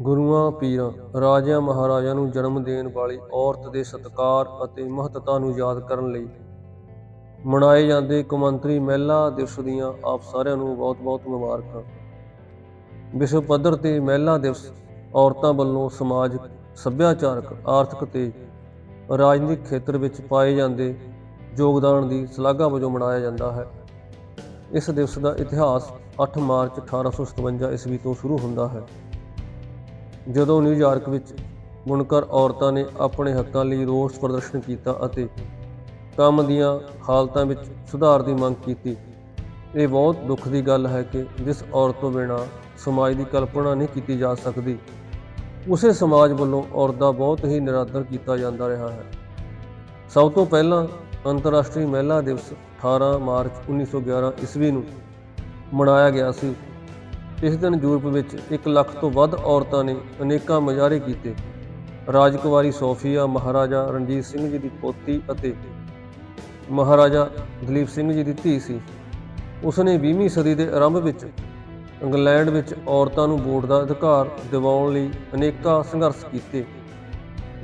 ਗੁਰੂਆਂ, ਪੀਰਾਂ, ਰਾਜਿਆਂ, ਮਹਾਰਾਜਿਆਂ ਨੂੰ ਜਨਮ ਦੇਣ ਵਾਲੀ ਔਰਤ ਦੇ ਸਤਿਕਾਰ ਅਤੇ ਮਹੱਤਤਾ ਨੂੰ ਯਾਦ ਕਰਨ ਲਈ ਮਨਾਏ ਜਾਂਦੇ ਕੌਮਾਂਤਰੀ ਮਹਿਲਾ ਦਿਵਸ ਦੀਆਂ ਆਪ ਸਾਰਿਆਂ ਨੂੰ ਬਹੁਤ-ਬਹੁਤ ਮੁਬਾਰਕਾਂ। ਵਿਸ਼ਵ ਪੱਧਰ ਤੇ ਮਹਿਲਾ ਦਿਵਸ ਔਰਤਾਂ ਵੱਲੋਂ ਸਮਾਜਿਕ ਸੱਭਿਆਚਾਰਕ, ਆਰਥਿਕ ਤੇ ਰਾਜਨੀਤਿਕ ਖੇਤਰ ਵਿੱਚ ਪਾਏ ਜਾਂਦੇ ਯੋਗਦਾਨ ਦੀ ਸ਼ਲਾਘਾ ਵਜੋਂ ਮਨਾਇਆ ਜਾਂਦਾ ਹੈ। ਇਸ ਦਿਵਸ ਦਾ ਇਤਿਹਾਸ 8 ਮਾਰਚ 1857 ਈਸਵੀ ਤੋਂ ਸ਼ੁਰੂ ਹੁੰਦਾ ਹੈ। ਜਦੋਂ ਨਿਊਯਾਰਕ ਵਿੱਚ ਬੁਣਕਰ ਔਰਤਾਂ ਨੇ ਆਪਣੇ ਹੱਕਾਂ ਲਈ ਰੋਸ ਪ੍ਰਦਰਸ਼ਨ ਕੀਤਾ ਅਤੇ ਕੰਮ ਦੀਆਂ ਹਾਲਤਾਂ ਵਿੱਚ ਸੁਧਾਰ ਦੀ ਮੰਗ ਕੀਤੀ, ਇਹ ਬਹੁਤ ਦੁੱਖ ਦੀ ਗੱਲ ਹੈ ਕਿ ਜਿਸ ਔਰਤ ਤੋਂ ਬਿਨਾਂ ਸਮਾਜ ਦੀ ਕਲਪਨਾ ਨਹੀਂ ਕੀਤੀ ਜਾ ਸਕਦੀ, ਉਸੇ ਸਮਾਜ ਵੱਲੋਂ ਔਰਤ ਦਾ ਬਹੁਤ ਹੀ ਨਿਰਾਦਰ ਕੀਤਾ ਜਾਂਦਾ ਰਿਹਾ ਹੈ। ਸਭ ਤੋਂ ਪਹਿਲਾਂ ਅੰਤਰਰਾਸ਼ਟਰੀ ਮਹਿਲਾ ਦਿਵਸ 18 ਮਾਰਚ 1911 ਈਸਵੀ ਨੂੰ ਮਨਾਇਆ ਗਿਆ ਸੀ। ਇਸ ਦਿਨ ਯੂਰਪ ਵਿੱਚ 1 ਲੱਖ ਤੋਂ ਵੱਧ ਔਰਤਾਂ ਨੇ ਅਨੇਕਾਂ ਮੁਜ਼ਾਹਰੇ ਕੀਤੇ। ਰਾਜਕੁਮਾਰੀ ਸੋਫੀਆ, ਮਹਾਰਾਜਾ ਰਣਜੀਤ ਸਿੰਘ ਜੀ ਦੀ ਪੋਤੀ ਅਤੇ ਮਹਾਰਾਜਾ ਦਲੀਪ ਸਿੰਘ ਜੀ ਦੀ ਧੀ ਸੀ। ਉਸਨੇ 20ਵੀਂ ਸਦੀ ਦੇ ਆਰੰਭ ਵਿੱਚ ਇੰਗਲੈਂਡ ਵਿੱਚ ਔਰਤਾਂ ਨੂੰ ਵੋਟ ਦਾ ਅਧਿਕਾਰ ਦਿਵਾਉਣ ਲਈ ਅਨੇਕਾਂ ਸੰਘਰਸ਼ ਕੀਤੇ।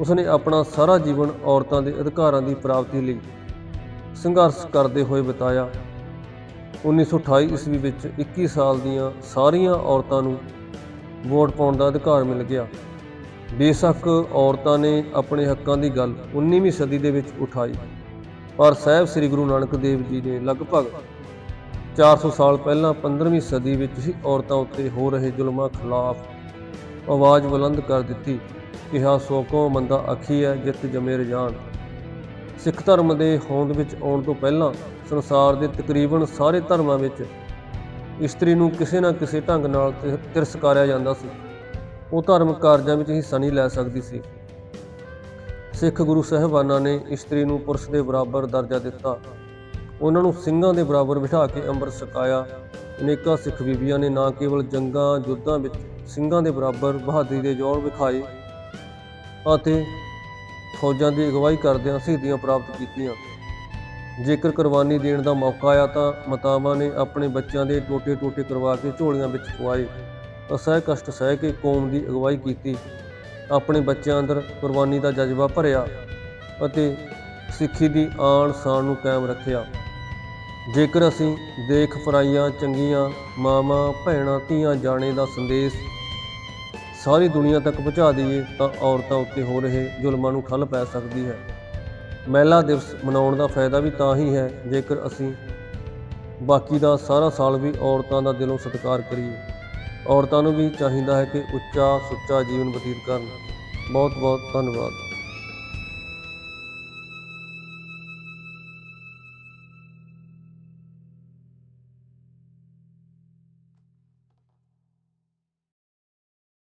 ਉਸਨੇ ਆਪਣਾ ਸਾਰਾ ਜੀਵਨ ਔਰਤਾਂ ਦੇ ਅਧਿਕਾਰਾਂ ਦੀ ਪ੍ਰਾਪਤੀ ਲਈ ਸੰਘਰਸ਼ ਕਰਦੇ ਹੋਏ ਬਿਤਾਇਆ। 1928 ਈਸਵੀ ਵਿੱਚ 21 ਸਾਲ ਦੀਆਂ ਸਾਰੀਆਂ ਔਰਤਾਂ ਨੂੰ ਵੋਟ ਪਾਉਣ ਦਾ ਅਧਿਕਾਰ ਮਿਲ ਗਿਆ। ਬੇਸ਼ੱਕ ਔਰਤਾਂ ਨੇ ਆਪਣੇ ਹੱਕਾਂ ਦੀ ਗੱਲ 19ਵੀਂ ਸਦੀ ਦੇ ਵਿੱਚ ਉਠਾਈ। ਪਰ ਸਾਹਿਬ ਸ੍ਰੀ ਗੁਰੂ ਨਾਨਕ ਦੇਵ ਜੀ ਨੇ ਲਗਭਗ 400 ਸਾਲ ਪਹਿਲਾਂ 15ਵੀਂ ਸਦੀ ਵਿੱਚ ਹੀ ਔਰਤਾਂ ਉੱਤੇ ਹੋ ਰਹੇ ਜ਼ੁਲਮਾਂ ਖਿਲਾਫ ਆਵਾਜ਼ ਬੁਲੰਦ ਕਰ ਦਿੱਤੀ। ਕਿਹਾ, ਸੋ ਮੰਦਾ ਆਖੀ ਹੈ, ਜਿੱਤ ਜਮੇ ਰਜਾਨ ਸਿੱਖ ਧਰਮ ਦੇ ਹੋਂਦ ਵਿੱਚ ਆਉਣ ਤੋਂ ਪਹਿਲਾਂ ਸੰਸਾਰ ਦੇ ਤਕਰੀਬਨ ਸਾਰੇ ਧਰਮਾਂ ਵਿੱਚ ਇਸਤਰੀ ਨੂੰ ਕਿਸੇ ਨਾ ਕਿਸੇ ਢੰਗ ਨਾਲ ਤਿ- ਤਿਰਸਕਾਰਿਆ ਜਾਂਦਾ ਸੀ। ਉਹ ਧਾਰਮਿਕ ਕਾਰਜਾਂ ਵਿੱਚ ਹਿੱਸਾ ਨਹੀਂ ਲੈ ਸਕਦੀ ਸੀ। ਸਿੱਖ ਗੁਰੂ ਸਾਹਿਬਾਨਾਂ ਨੇ ਇਸਤਰੀ ਨੂੰ ਪੁਰਸ਼ ਦੇ ਬਰਾਬਰ ਦਰਜਾ ਦਿੱਤਾ। ਉਹਨਾਂ ਨੂੰ ਸਿੰਘਾਂ ਦੇ ਬਰਾਬਰ ਬਿਠਾ ਕੇ ਅੰਮ੍ਰਿਤ ਛਕਾਇਆ। ਅਨੇਕਾਂ ਸਿੱਖ ਬੀਬੀਆਂ ਨੇ ਨਾ ਕੇਵਲ ਜੰਗਾਂ ਯੁੱਧਾਂ ਵਿੱਚ ਸਿੰਘਾਂ ਦੇ ਬਰਾਬਰ ਬਹਾਦਰੀ ਦੇ ਜੋਰ ਵਿਖਾਏ ਅਤੇ ਫੌਜਾਂ ਦੀ ਅਗਵਾਈ ਕਰਦਿਆਂ ਸ਼ਹੀਦੀਆਂ ਪ੍ਰਾਪਤ ਕੀਤੀਆਂ। ਜੇਕਰ ਕੁਰਬਾਨੀ ਦੇਣ ਦਾ ਮੌਕਾ ਆਇਆ ਤਾਂ ਮਾਤਾਵਾਂ ਨੇ ਆਪਣੇ ਬੱਚਿਆਂ ਦੇ ਟੋਟੇ-ਟੋਟੇ ਕਰਵਾ ਕੇ ਝੋਲੀਆਂ ਵਿੱਚ ਪਵਾਏ। ਅਸਹਿ ਕਸ਼ਟ ਸਹਿ ਕੇ ਕੌਮ ਦੀ ਅਗਵਾਈ ਕੀਤੀ। ਆਪਣੇ ਬੱਚਿਆਂ ਅੰਦਰ ਕੁਰਬਾਨੀ ਦਾ ਜਜ਼ਬਾ ਭਰਿਆ ਅਤੇ ਸਿੱਖੀ ਦੀ ਆਣ ਸ਼ਾਨ ਨੂੰ ਕਾਇਮ ਰੱਖਿਆ। ਜੇਕਰ ਅਸੀਂ ਦੇਖ ਫਰਾਈਆਂ ਚੰਗੀਆਂ ਮਾਵਾਂ, ਭੈਣਾਂ, ਧੀਆਂ, ਜਾਣੇ ਦਾ ਸੰਦੇਸ਼ ਸਾਰੀ ਦੁਨੀਆ ਤੱਕ ਪਹੁੰਚਾ ਦਈਏ ਤਾਂ ਔਰਤਾਂ ਉੱਤੇ ਹੋ ਰਹੇ ਜ਼ੁਲਮਾਂ ਨੂੰ ਠੱਲ ਪੈ ਸਕਦੀ ਹੈ। ਮਹਿਲਾ ਦਿਵਸ ਮਨਾਉਣ ਦਾ ਫਾਇਦਾ ਵੀ ਤਾਂ ਹੀ ਹੈ ਜੇਕਰ ਅਸੀਂ ਬਾਕੀ ਦਾ ਸਾਰਾ ਸਾਲ ਵੀ ਔਰਤਾਂ ਦਾ ਦਿਲੋਂ ਸਤਿਕਾਰ ਕਰੀਏ। ਔਰਤਾਂ ਨੂੰ ਵੀ ਚਾਹੀਦਾ ਹੈ ਕਿ ਉੱਚਾ ਸੁੱਚਾ ਜੀਵਨ ਬਤੀਤ ਕਰਨ। ਬਹੁਤ ਬਹੁਤ ਧੰਨਵਾਦ।